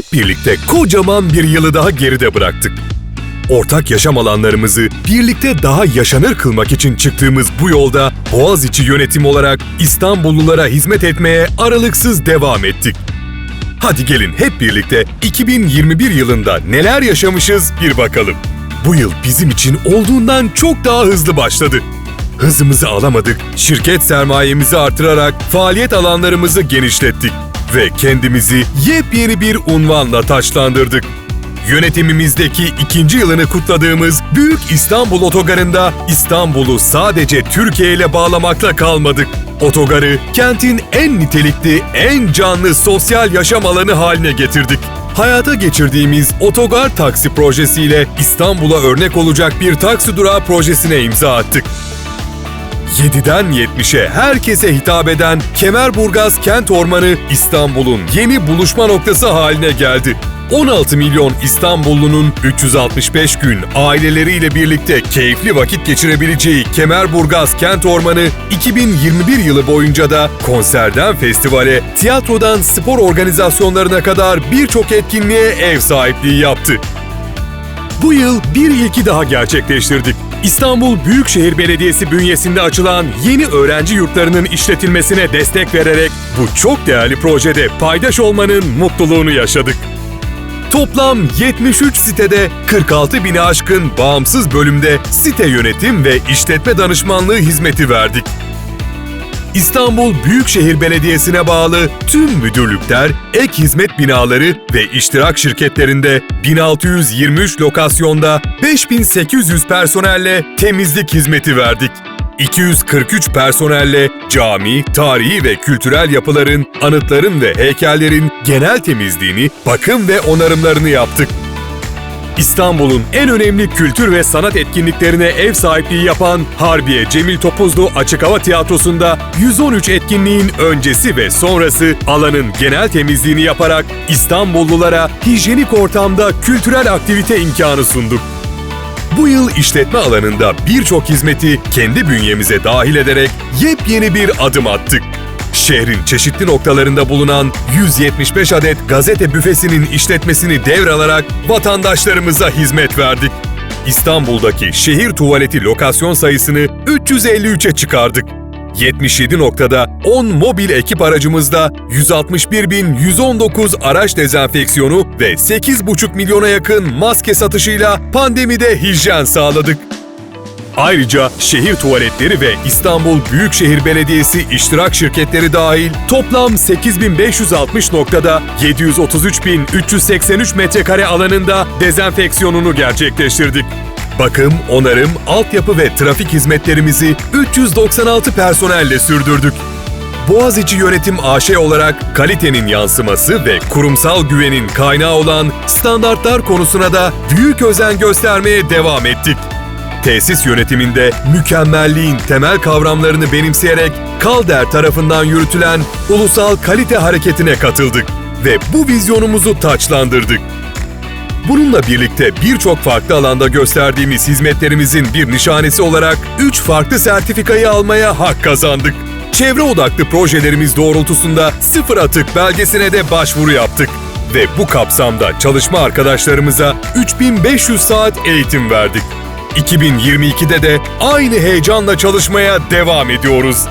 hep birlikte kocaman bir yılı daha geride bıraktık. Ortak yaşam alanlarımızı birlikte daha yaşanır kılmak için çıktığımız bu yolda Boğaziçi yönetim olarak İstanbullulara hizmet etmeye aralıksız devam ettik. Hadi gelin hep birlikte 2021 yılında neler yaşamışız bir bakalım. Bu yıl bizim için olduğundan çok daha hızlı başladı. Hızımızı alamadık, şirket sermayemizi artırarak faaliyet alanlarımızı genişlettik ve kendimizi yepyeni bir unvanla taçlandırdık. Yönetimimizdeki ikinci yılını kutladığımız Büyük İstanbul Otogarı'nda İstanbul'u sadece Türkiye ile bağlamakla kalmadık. Otogarı kentin en nitelikli, en canlı sosyal yaşam alanı haline getirdik. Hayata geçirdiğimiz otogar taksi projesiyle İstanbul'a örnek olacak bir taksi durağı projesine imza attık. 7'den 70'e herkese hitap eden Kemerburgaz Kent Ormanı İstanbul'un yeni buluşma noktası haline geldi. 16 milyon İstanbullunun 365 gün aileleriyle birlikte keyifli vakit geçirebileceği Kemerburgaz Kent Ormanı 2021 yılı boyunca da konserden festivale, tiyatrodan spor organizasyonlarına kadar birçok etkinliğe ev sahipliği yaptı. Bu yıl bir ilki daha gerçekleştirdik. İstanbul Büyükşehir Belediyesi bünyesinde açılan yeni öğrenci yurtlarının işletilmesine destek vererek bu çok değerli projede paydaş olmanın mutluluğunu yaşadık. Toplam 73 sitede 46 bini aşkın bağımsız bölümde site yönetim ve işletme danışmanlığı hizmeti verdik. İstanbul Büyükşehir Belediyesi'ne bağlı tüm müdürlükler, ek hizmet binaları ve iştirak şirketlerinde 1623 lokasyonda 5800 personelle temizlik hizmeti verdik. 243 personelle cami, tarihi ve kültürel yapıların, anıtların ve heykellerin genel temizliğini, bakım ve onarımlarını yaptık. İstanbul'un en önemli kültür ve sanat etkinliklerine ev sahipliği yapan Harbiye Cemil Topuzlu Açık Hava Tiyatrosu'nda 113 etkinliğin öncesi ve sonrası alanın genel temizliğini yaparak İstanbullulara hijyenik ortamda kültürel aktivite imkanı sunduk. Bu yıl işletme alanında birçok hizmeti kendi bünyemize dahil ederek yepyeni bir adım attık. Şehrin çeşitli noktalarında bulunan 175 adet gazete büfesinin işletmesini devralarak vatandaşlarımıza hizmet verdik. İstanbul'daki şehir tuvaleti lokasyon sayısını 353'e çıkardık. 77 noktada 10 mobil ekip aracımızda 161.119 araç dezenfeksiyonu ve 8,5 milyona yakın maske satışıyla pandemide hijyen sağladık. Ayrıca şehir tuvaletleri ve İstanbul Büyükşehir Belediyesi iştirak şirketleri dahil toplam 8560 noktada 733383 metrekare alanında dezenfeksiyonunu gerçekleştirdik. Bakım, onarım, altyapı ve trafik hizmetlerimizi 396 personelle sürdürdük. Boğaziçi Yönetim AŞ olarak kalitenin yansıması ve kurumsal güvenin kaynağı olan standartlar konusuna da büyük özen göstermeye devam ettik. Tesis yönetiminde mükemmelliğin temel kavramlarını benimseyerek Kalder tarafından yürütülen ulusal kalite hareketine katıldık ve bu vizyonumuzu taçlandırdık. Bununla birlikte birçok farklı alanda gösterdiğimiz hizmetlerimizin bir nişanesi olarak 3 farklı sertifikayı almaya hak kazandık. Çevre odaklı projelerimiz doğrultusunda sıfır atık belgesine de başvuru yaptık. Ve bu kapsamda çalışma arkadaşlarımıza 3500 saat eğitim verdik. 2022'de de aynı heyecanla çalışmaya devam ediyoruz.